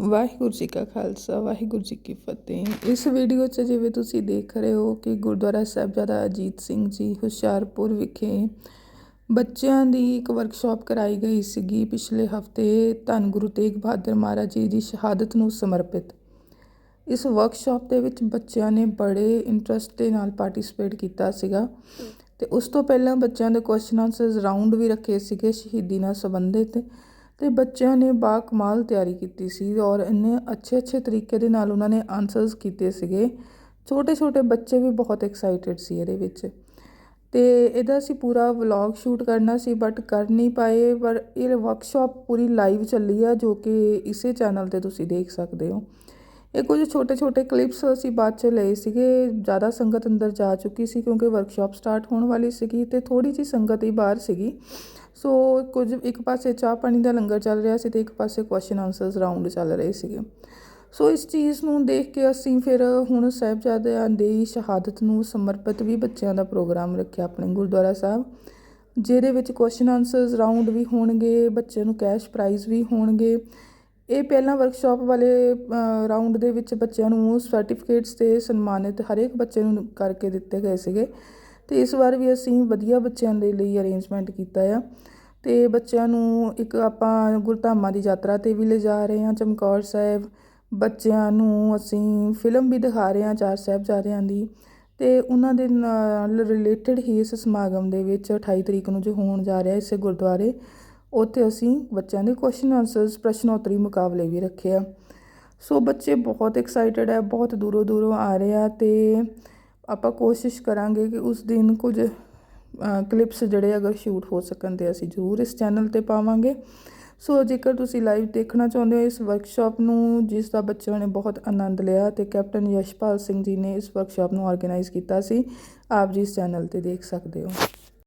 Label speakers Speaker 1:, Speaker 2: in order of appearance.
Speaker 1: ਵਾਹਿਗੁਰੂ ਜੀ ਕਾ ਖਾਲਸਾ, ਵਾਹਿਗੁਰੂ ਜੀ ਕੀ ਫਤਿਹ। ਇਸ ਵੀਡੀਓ 'ਚ ਜਿਵੇਂ ਤੁਸੀਂ ਦੇਖ ਰਹੇ ਹੋ ਕਿ ਗੁਰਦੁਆਰਾ ਸਾਹਿਬਜ਼ਾਦਾ ਅਜੀਤ ਸਿੰਘ ਜੀ ਹੁਸ਼ਿਆਰਪੁਰ ਵਿਖੇ ਬੱਚਿਆਂ ਦੀ ਇੱਕ ਵਰਕਸ਼ਾਪ ਕਰਾਈ ਗਈ ਸੀਗੀ ਪਿਛਲੇ ਹਫ਼ਤੇ ਧੰਨ ਗੁਰੂ ਤੇਗ ਬਹਾਦਰ ਮਹਾਰਾਜ ਜੀ ਦੀ ਸ਼ਹਾਦਤ ਨੂੰ ਸਮਰਪਿਤ। ਇਸ ਵਰਕਸ਼ਾਪ ਦੇ ਵਿੱਚ ਬੱਚਿਆਂ ਨੇ ਬੜੇ ਇੰਟਰਸਟ ਦੇ ਨਾਲ ਪਾਰਟਿਸਿਪੇਟ ਕੀਤਾ ਸੀਗਾ ਤੇ ਉਸ ਤੋਂ ਪਹਿਲਾਂ ਬੱਚਿਆਂ ਦੇ ਕੁਐਸਚਨ ਆਨਸਰਸ ਰਾਉਂਡ ਵੀ ਰੱਖੇ ਸੀਗੇ ਸ਼ਹੀਦੀ ਨਾਲ ਸੰਬੰਧਿਤ ਅਤੇ ਬੱਚਿਆਂ ਨੇ ਬਾ ਕਮਾਲ ਤਿਆਰੀ ਕੀਤੀ ਸੀ ਔਰ ਇੰਨੇ ਅੱਛੇ ਅੱਛੇ ਤਰੀਕੇ ਦੇ ਨਾਲ ਉਹਨਾਂ ਨੇ ਆਨਸਰਸ ਕੀਤੇ ਸੀਗੇ। ਛੋਟੇ ਛੋਟੇ ਬੱਚੇ ਵੀ ਬਹੁਤ ਐਕਸਾਈਟਿਡ ਸੀ ਇਹਦੇ ਵਿੱਚ। ਅਤੇ ਇਹਦਾ ਅਸੀਂ ਪੂਰਾ ਵਲੋਗ ਸ਼ੂਟ ਕਰਨਾ ਸੀ ਬਟ ਕਰ ਨਹੀਂ ਪਾਏ, ਪਰ ਇਹ ਵਰਕਸ਼ਾਪ ਪੂਰੀ ਲਾਈਵ ਚੱਲੀ ਆ ਜੋ ਕਿ ਇਸੇ ਚੈਨਲ ਤੇ ਤੁਸੀਂ ਦੇਖ ਸਕਦੇ ਹੋ। ਇਹ ਕੁਝ ਛੋਟੇ ਛੋਟੇ ਕਲਿੱਪਸ ਅਸੀਂ ਬਾਅਦ ਚ ਲਏ ਸੀਗੇ। ਜ਼ਿਆਦਾ ਸੰਗਤ ਅੰਦਰ ਜਾ ਚੁੱਕੀ ਸੀ ਕਿਉਂਕਿ ਵਰਕਸ਼ਾਪ ਸਟਾਰਟ ਹੋਣ ਵਾਲੀ ਸੀਗੀ ਤੇ ਥੋੜੀ ਜੀ ਸੰਗਤ ਹੀ ਬਾਹਰ ਸੀਗੀ। ਸੋ ਕੁਝ ਇੱਕ ਪਾਸੇ ਚਾਹ ਪਾਣੀ ਦਾ ਲੰਗਰ ਚੱਲ ਰਿਹਾ ਸੀ ਤੇ ਇੱਕ ਪਾਸੇ ਕੁਐਸਚਨ ਆਨਸਰਸ ਰਾਉਂਡ ਚੱਲ ਰਹੇ ਸੀਗੇ। ਸੋ ਇਸ ਚੀਜ਼ ਨੂੰ ਦੇਖ ਕੇ ਅਸੀਂ ਫਿਰ ਹੁਣ ਸਾਹਿਬਜ਼ਾਦਿਆਂ ਦੀ ਸ਼ਹਾਦਤ ਨੂੰ ਸਮਰਪਿਤ ਵੀ ਬੱਚਿਆਂ ਦਾ ਪ੍ਰੋਗਰਾਮ ਰੱਖਿਆ ਆਪਣੇ ਗੁਰਦੁਆਰਾ ਸਾਹਿਬ, ਜਿਹਦੇ ਵਿੱਚ ਕੁਐਸਚਨ ਆਨਸਰਸ ਰਾਉਂਡ ਵੀ ਹੋਣਗੇ, ਬੱਚਿਆਂ ਨੂੰ ਕੈਸ਼ ਪ੍ਰਾਈਜ਼ ਵੀ ਹੋਣਗੇ ਇਹ ਪਹਿਲਾਂ ਵਰਕਸ਼ਾਪ ਵਾਲੇ ਰਾਊਂਡ ਦੇ ਵਿੱਚ ਬੱਚਿਆਂ ਨੂੰ ਸਰਟੀਫਿਕੇਟਸ ਤੇ ਸਨਮਾਨਿਤ ਹਰੇਕ ਬੱਚੇ ਨੂੰ ਕਰਕੇ ਦਿੱਤੇ ਗਏ ਸੀਗੇ। ਤੇ ਇਸ ਵਾਰ ਵੀ ਅਸੀਂ ਵਧੀਆ ਬੱਚਿਆਂ ਦੇ ਲਈ ਅਰੇਂਜਮੈਂਟ ਕੀਤਾ ਆ। ਤੇ ਬੱਚਿਆਂ ਨੂੰ ਇੱਕ ਆਪਾਂ ਗੁਰਧਾਮਾਂ ਦੀ ਯਾਤਰਾ ਤੇ ਵੀ ਲਿਜਾ ਰਹੇ ਹਾਂ, ਚਮਕੌਰ ਸਾਹਿਬ। ਬੱਚਿਆਂ ਨੂੰ ਅਸੀਂ ਫਿਲਮ ਵੀ ਦਿਖਾ ਰਹੇ ਹਾਂ, ਚਾਰ ਸਾਹਿਬਜ਼ਾਦਿਆਂ ਦੀ। ਤੇ ਉਹਨਾਂ ਦੇ ਨਾਲ ਰਿਲੇਟਡ ਹੀ ਇਸ ਸਮਾਗਮ ਦੇ ਵਿੱਚ 28 ਤਰੀਕ ਨੂੰ ਜੋ ਹੋਣ ਜਾ ਰਿਹਾ ਇਸੇ ਗੁਰਦੁਆਰੇ। ਉੱਥੇ ਅਸੀਂ ਬੱਚਿਆਂ ਦੇ ਕੁਐਸਚਨ ਆਨਸਰਸ ਪ੍ਰਸ਼ਨੋਤਰੀ ਮੁਕਾਬਲੇ ਵੀ ਰੱਖੇ ਆ। ਸੋ ਬੱਚੇ ਬਹੁਤ ਐਕਸਾਈਟਡ ਹੈ, ਬਹੁਤ ਦੂਰੋਂ ਦੂਰੋਂ ਆ ਰਹੇ ਆ ਤੇ ਆਪਾਂ ਕੋਸ਼ਿਸ਼ ਕਰਾਂਗੇ ਕਿ ਉਸ ਦਿਨ ਕੁਝ ਕਲਿੱਪਸ ਜਿਹੜੇ ਅਗਰ ਸ਼ੂਟ ਹੋ ਸਕਣ ਤੇ ਅਸੀਂ ਜ਼ਰੂਰ ਇਸ ਚੈਨਲ ਤੇ ਪਾਵਾਂਗੇ। ਸੋ ਜੇਕਰ ਤੁਸੀਂ ਲਾਈਵ ਦੇਖਣਾ ਚਾਹੁੰਦੇ ਹੋ ਇਸ ਵਰਕਸ਼ਾਪ ਨੂੰ, ਜਿਸ ਦਾ ਬੱਚਿਆਂ ਨੇ ਬਹੁਤ ਆਨੰਦ ਲਿਆ ਤੇ ਕੈਪਟਨ ਯਸ਼ਪਾਲ ਸਿੰਘ ਜੀ ਨੇ ਇਸ ਵਰਕਸ਼ਾਪ ਨੂੰ ਆਰਗੇਨਾਈਜ਼ ਕੀਤਾ ਸੀ, ਆਪ ਜੀ ਇਸ ਚੈਨਲ ਤੇ ਦੇਖ ਸਕਦੇ ਹੋ।